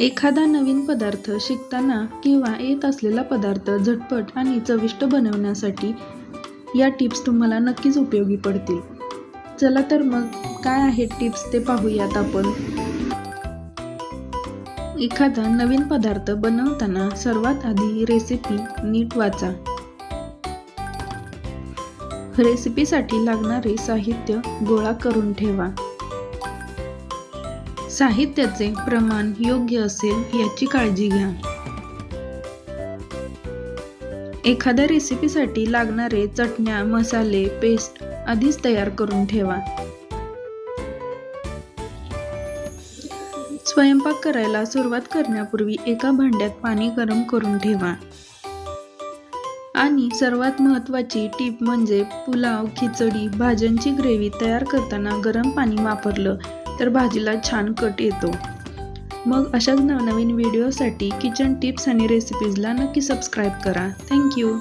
एखादा नवीन पदार्थ शिकताना किंवा येत असलेला पदार्थ झटपट आणि चविष्ट बनवण्यासाठी या टिप्स तुम्हाला नक्कीच उपयोगी पडतील. चला तर मग काय आहेत टिप्स ते पाहूयात आपण. एखादा नवीन पदार्थ बनवताना सर्वात आधी रेसिपी नीट वाचा. रेसिपीसाठी लागणारे साहित्य गोळा करून ठेवा. साहित्याचे प्रमाण योग्य असेल याची काळजी घ्या. एखाद्या रेसिपीसाठी लागणारे चटण्या मसाले पेस्ट आधीच तयार करून ठेवा. स्वयंपाक करायला सुरुवात करण्यापूर्वी एका भांड्यात पाणी गरम करून ठेवा. आणि सर्वात महत्त्वाची टीप म्हणजे पुलाव खिचडी भाज्यांची ग्रेव्ही तयार करताना गरम पाणी वापरलं. तर भाजीला छान कट येतो. मग अशाच नवनवीन व्हिडिओसाठी किचन टिप्स आणि रेसिपीजला नक्की सबस्क्राईब करा. थँक्यू